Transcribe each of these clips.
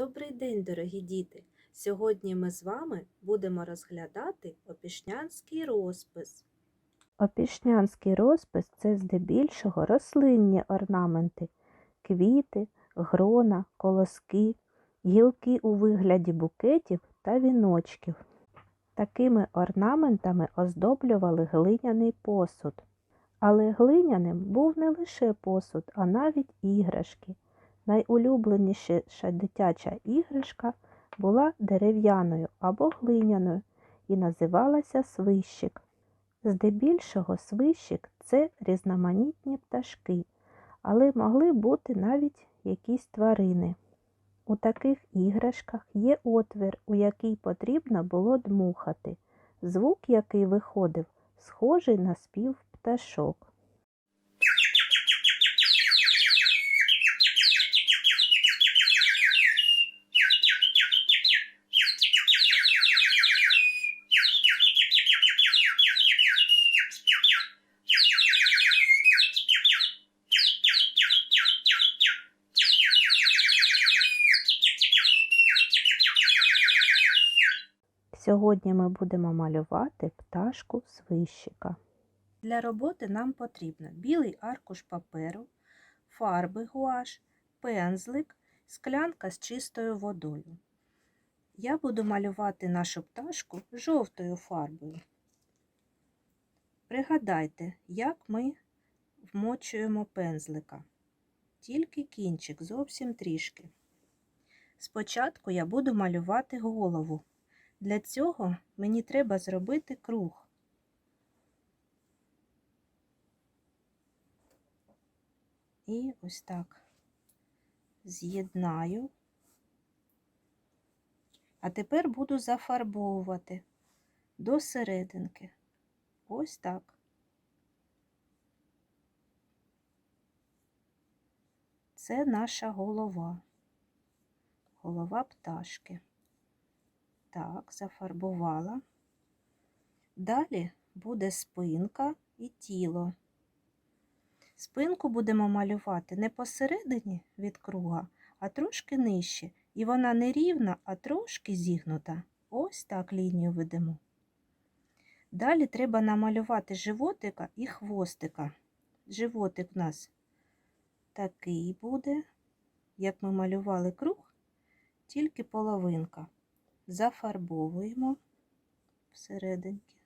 Добрий день, дорогі діти! Сьогодні ми з вами будемо розглядати опішнянський розпис. Опішнянський розпис це здебільшого рослинні орнаменти, квіти, грона, колоски, гілки у вигляді букетів та віночків. Такими орнаментами оздоблювали глиняний посуд. Але глиняним був не лише посуд, а навіть іграшки. Найулюбленіша дитяча іграшка була дерев'яною або глиняною і називалася свищик. Здебільшого свищик це різноманітні пташки, але могли бути навіть якісь тварини. У таких іграшках є отвір, у який потрібно було дмухати, звук, який виходив, схожий на спів пташок. Сьогодні ми будемо малювати пташку свищика. Для роботи нам потрібно білий аркуш паперу, фарби гуаш, пензлик, склянка з чистою водою. Я буду малювати нашу пташку жовтою фарбою. Пригадайте, як ми вмочуємо пензлика. Тільки кінчик, зовсім трішки. Спочатку я буду малювати голову. Для цього мені треба зробити круг. І ось так з'єднаю. А тепер буду зафарбовувати до серединки. Ось так. Це наша голова, голова пташки. Так, зафарбувала. Далі буде спинка і тіло. Спинку будемо малювати не посередині від круга, а трошки нижче. І вона не рівна, а трошки зігнута. Ось так лінію ведемо. Далі треба намалювати животика і хвостика. Животик у нас такий буде, як ми малювали круг, тільки половинка зафарбовуємо всерединки.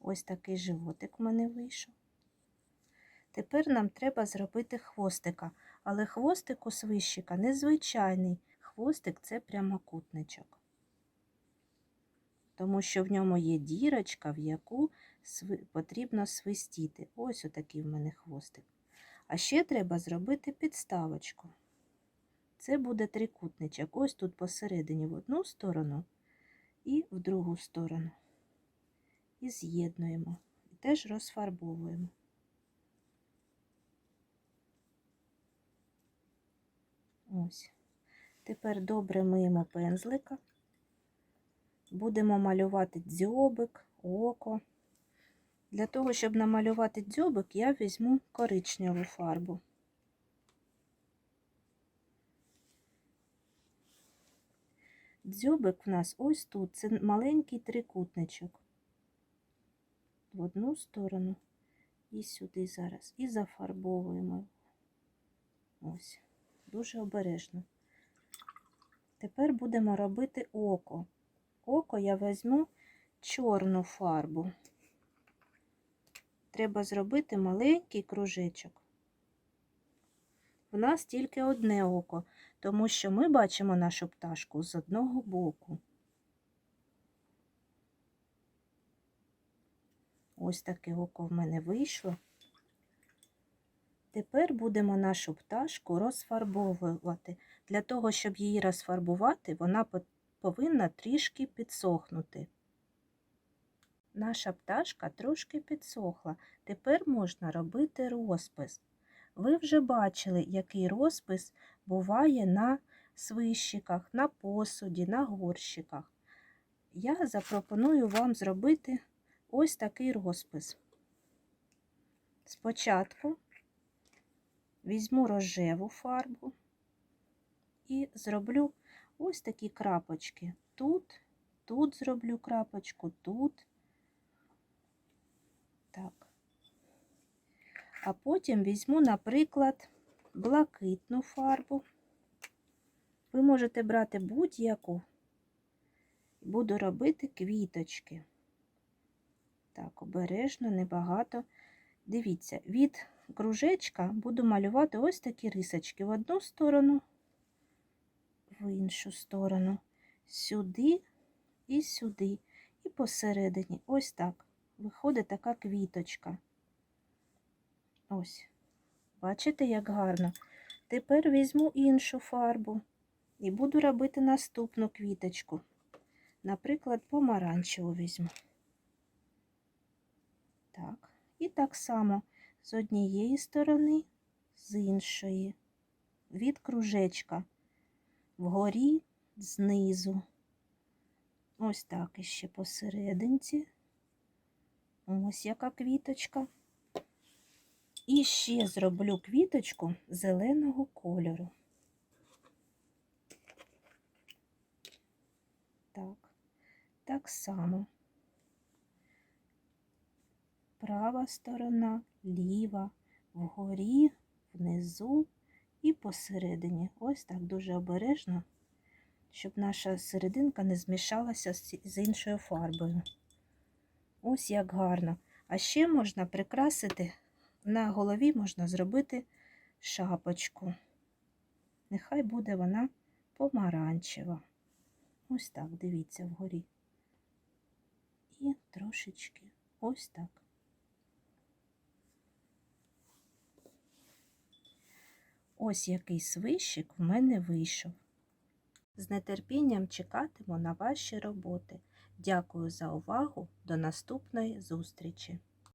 Ось такий животик в мене вийшов. Тепер нам треба зробити хвостика, але хвостик у свищика незвичайний. Хвостик це прямокутничок тому що в ньому є дірочка, в яку потрібно свистіти. Ось отакий в мене хвостик. А ще треба зробити підставочку. Це буде трикутничок. Ось тут посередині в одну сторону і в другу сторону. І з'єднуємо. І теж розфарбовуємо. Ось. Тепер добре миємо пензлика будемо малювати дзьобик, око. Для того, щоб намалювати дзьобик, я візьму коричневу фарбу. Дзьобик в нас ось тут, це маленький трикутничок. В одну сторону і сюди зараз. І зафарбовуємо. Ось, дуже обережно. Тепер будемо робити око око я візьму чорну фарбу. Треба зробити маленький кружечок. У нас тільки одне око, тому що ми бачимо нашу пташку з одного боку. Ось таке око в мене вийшло. Тепер будемо нашу пташку розфарбовувати. Для того, щоб її розфарбувати, вона повинна трішки підсохнути. Наша пташка трошки підсохла. Тепер можна робити розпис. Ви вже бачили, який розпис буває на свищиках, на посуді, на горщиках. Я запропоную вам зробити ось такий розпис. Спочатку візьму рожеву фарбу і зроблю ось такі крапочки. Тут, тут зроблю крапочку, тут. Так. А потім візьму, наприклад, блакитну фарбу. Ви можете брати будь-яку. Буду робити квіточки. Так, обережно, небагато. Дивіться, від кружечка буду малювати ось такі рисочки в одну сторону, в іншу сторону, сюди і сюди, і посередині. Ось так. Виходить така квіточка. Ось. Бачите, як гарно. Тепер візьму іншу фарбу і буду робити наступну квіточку. Наприклад, помаранчеву візьму. Так, і так само з однієї сторони, з іншої, від кружечка, вгорі, знизу. Ось так іще посерединці. Ось яка квіточка. І ще зроблю квіточку зеленого кольору. Так, так само. Права сторона, ліва, вгорі, внизу посередині. Ось так дуже обережно, щоб наша серединка не змішалася з іншою фарбою. Ось як гарно. А ще можна прикрасити, на голові можна зробити шапочку. Нехай буде вона помаранчева. Ось так, дивіться вгорі. І трошечки ось так. Ось який свищик в мене вийшов. З нетерпінням чекатиму на ваші роботи. Дякую за увагу. До наступної зустрічі!